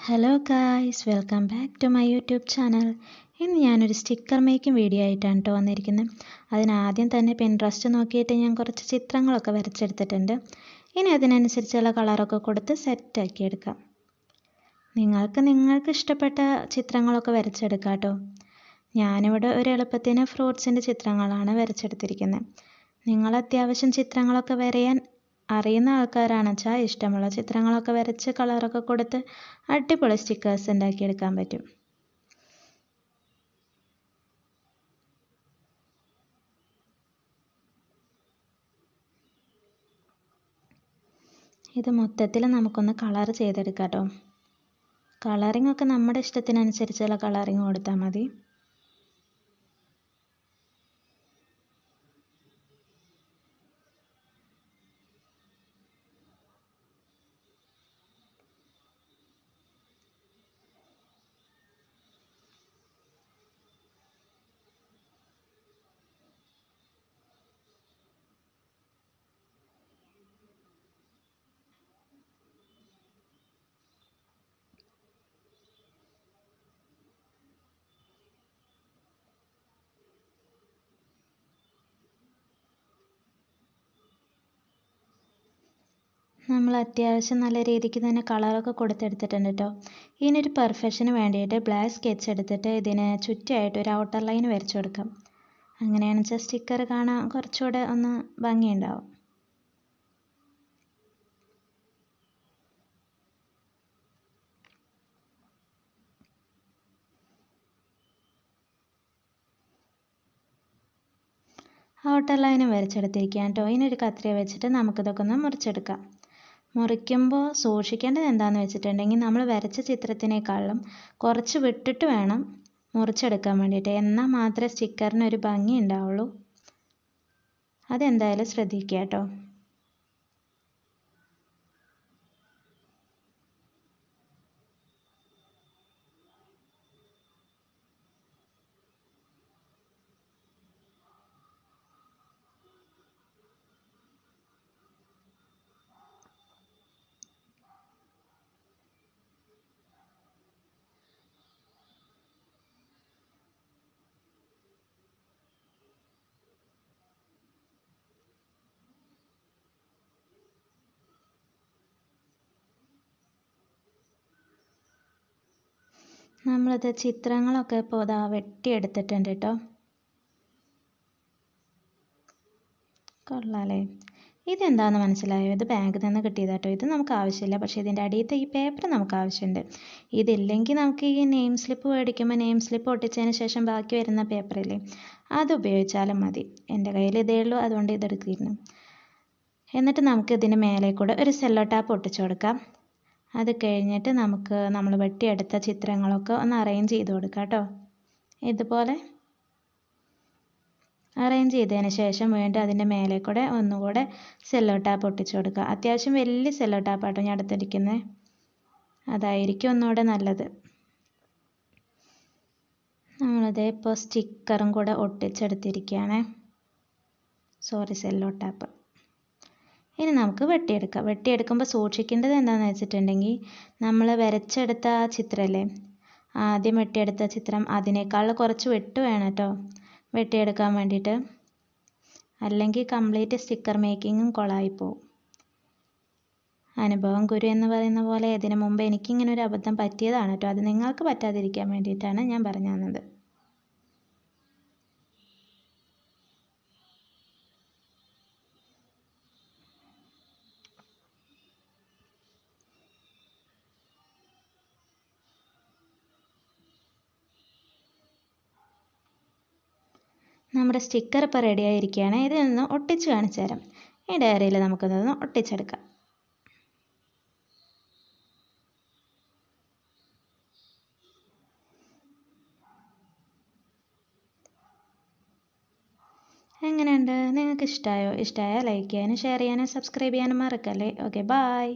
Hello guys welcome back to my YouTube channel ഇന്ന് ഞാനൊരു sticker making video ആയിട്ടാണ് കേട്ടോ വന്നിരിക്കുന്നത് അതിനാദ്യം തന്നെ പിൻട്രസ്റ്റ് നോക്കിയിട്ട് ഞാൻ കുറച്ച് ചിത്രങ്ങളൊക്കെ വരച്ചെടുത്തിട്ടുണ്ട്. ഇനി അതിനനുസരിച്ചുള്ള കളറൊക്കെ കൊടുത്ത് സെറ്റാക്കി എടുക്കാം. നിങ്ങൾക്ക് നിങ്ങൾക്ക് ഇഷ്ടപ്പെട്ട ചിത്രങ്ങളൊക്കെ വരച്ചെടുക്കാം കേട്ടോ ഞാനിവിടെ ഒരു എളുപ്പത്തിന് ഫ്രൂട്ട്സിന്റെ ചിത്രങ്ങളാണ് വരച്ചെടുത്തിരിക്കുന്നത് നിങ്ങൾ അത്യാവശ്യം ചിത്രങ്ങളൊക്കെ വരയാൻ അറിയുന്ന ആൾക്കാരാണെന്ന് വെച്ചാൽ ഇഷ്ടമുള്ള ചിത്രങ്ങളൊക്കെ വരച്ച് കളറൊക്കെ കൊടുത്ത് അടിപൊളി സ്റ്റിക്കേഴ്സ് ഉണ്ടാക്കിയെടുക്കാൻ പറ്റും. ഇത് മൊത്തത്തിൽ നമുക്കൊന്ന് കളർ ചെയ്തെടുക്കാം കേട്ടോ കളറിംഗ് ഒക്കെ നമ്മുടെ ഇഷ്ടത്തിനനുസരിച്ചുള്ള കളറിങ് കൊടുത്താൽ മതി. നമ്മൾ അത്യാവശ്യം നല്ല രീതിക്ക് തന്നെ കളറൊക്കെ കൊടുത്തെടുത്തിട്ടുണ്ട് കേട്ടോ ഇതിനൊരു പെർഫെക്ഷന് വേണ്ടിയിട്ട് ബ്ലാക്ക് സ്കെച്ച് എടുത്തിട്ട് ഇതിന് ചുറ്റായിട്ട് ഒരു ഔട്ടർ ലൈൻ വരച്ചു കൊടുക്കാം. അങ്ങനെയാണെന്ന് വെച്ചാൽ സ്റ്റിക്കർ കാണാൻ കുറച്ചുകൂടെ ഒന്ന് ഭംഗിയുണ്ടാവും. ഔട്ടർ ലൈനും വരച്ചെടുത്തിരിക്കാം കേട്ടോ ഇതിനൊരു കത്രിക വെച്ചിട്ട് നമുക്കിതൊക്കെ ഒന്ന് മുറിച്ചെടുക്കാം. മുറിക്കുമ്പോൾ സൂക്ഷിക്കേണ്ടത് എന്താണെന്ന് വെച്ചിട്ടുണ്ടെങ്കിൽ നമ്മൾ വരച്ച ചിത്രത്തിനേക്കാളും കുറച്ച് വിട്ടിട്ട് വേണം മുറിച്ചെടുക്കാൻ വേണ്ടിയിട്ട്. എന്നാൽ മാത്രമേ സ്റ്റിക്കറിന് ഒരു ഭംഗി ഉണ്ടാവുള്ളൂ. അതെന്തായാലും ശ്രദ്ധിക്കുക കേട്ടോ. നമ്മളത് ചിത്രങ്ങളൊക്കെ ഇപ്പോൾ ഇതാ വെട്ടിയെടുത്തിട്ടുണ്ട് കേട്ടോ കൊള്ളാലേ. ഇതെന്താണെന്ന് മനസ്സിലായോ? ഇത് ബാങ്കിൽ നിന്ന് കിട്ടിയതാട്ടോ ഇത് നമുക്ക് ആവശ്യമില്ല. പക്ഷേ ഇതിന്റെ അടിയത്തെ ഈ പേപ്പർ നമുക്ക് ആവശ്യമുണ്ട്. ഇതില്ലെങ്കിൽ നമുക്ക് ഈ നെയിം സ്ലിപ്പ് മേടിക്കുമ്പോൾ നെയിം സ്ലിപ്പ് ഒട്ടിച്ചതിന് ശേഷം ബാക്കി വരുന്ന പേപ്പറില്ലേ? അത് ഉപയോഗിച്ചാലും മതി. എന്റെ കയ്യിൽ ഇതേ ഉള്ളൂ. അതുകൊണ്ട് ഇതെടുത്തിരുന്നു. എന്നിട്ട് നമുക്ക് ഇതിന് മേലെ കൂടെ ഒരു സെല്ലോ ടാപ്പ് ഒട്ടിച്ചു കൊടുക്കാം. അത് കഴിഞ്ഞിട്ട് നമുക്ക് നമ്മൾ വെട്ടിയെടുത്ത ചിത്രങ്ങളൊക്കെ ഒന്ന് അറേഞ്ച് ചെയ്ത് കൊടുക്കാം കേട്ടോ. ഇതുപോലെ അറേഞ്ച് ചെയ്തതിന് ശേഷം വീണ്ടും അതിന്റെ മേലെ കൂടെ ഒന്നുകൂടെ സെല്ലോ ടാപ്പ് ഒട്ടിച്ചു കൊടുക്കുക. അത്യാവശ്യം വലിയ സെല്ലോ ടാപ്പാട്ടോ ഞാൻ അടുത്തിരിക്കുന്നത് അതായിരിക്കും ഒന്നുകൂടെ നല്ലത്. നമ്മളത് ഇപ്പോൾ സ്റ്റിക്കറും കൂടെ ഒട്ടിച്ചെടുത്തിരിക്കുകയാണ്. സോറി സെല്ലോ ടാപ്പ് ഇനി നമുക്ക് വെട്ടിയെടുക്കാം. വെട്ടിയെടുക്കുമ്പോൾ സൂക്ഷിക്കേണ്ടത് എന്താണെന്ന് വെച്ചിട്ടുണ്ടെങ്കിൽ നമ്മൾ വരച്ചെടുത്ത ആ ചിത്രമല്ലേ ആദ്യം വെട്ടിയെടുത്ത ചിത്രം അതിനേക്കാൾ കുറച്ച് വെട്ട് വേണം കേട്ടോ. വെട്ടിയെടുക്കാൻ വേണ്ടിയിട്ട്. അല്ലെങ്കിൽ കംപ്ലീറ്റ് സ്റ്റിക്കർ മേക്കിങ്ങും കൊളായിപ്പോവും. അനുഭവം ഗുരു എന്ന് പറയുന്ന പോലെ ഇതിനു മുമ്പ് എനിക്കിങ്ങനെ ഒരു അബദ്ധം പറ്റിയതാണ് കേട്ടോ. അത് നിങ്ങൾക്ക് പറ്റാതിരിക്കാൻ വേണ്ടിയിട്ടാണ് ഞാൻ പറഞ്ഞു തന്നത് നമ്മുടെ സ്റ്റിക്കർ ഇപ്പോൾ റെഡി ആയിരിക്കുകയാണ്. ഇതിൽ നിന്ന് ഒട്ടിച്ച് കാണിച്ചു തരാം. ഈ ഡയറിയിൽ നമുക്കിതൊന്ന് ഒട്ടിച്ചെടുക്കാം. എങ്ങനെയുണ്ട്? നിങ്ങൾക്ക് ഇഷ്ടമായോ ഇഷ്ടമായാൽ ലൈക്ക് ചെയ്യാനും ഷെയർ ചെയ്യാനും സബ്സ്ക്രൈബ് ചെയ്യാനും മറക്കല്ലേ? Okay bye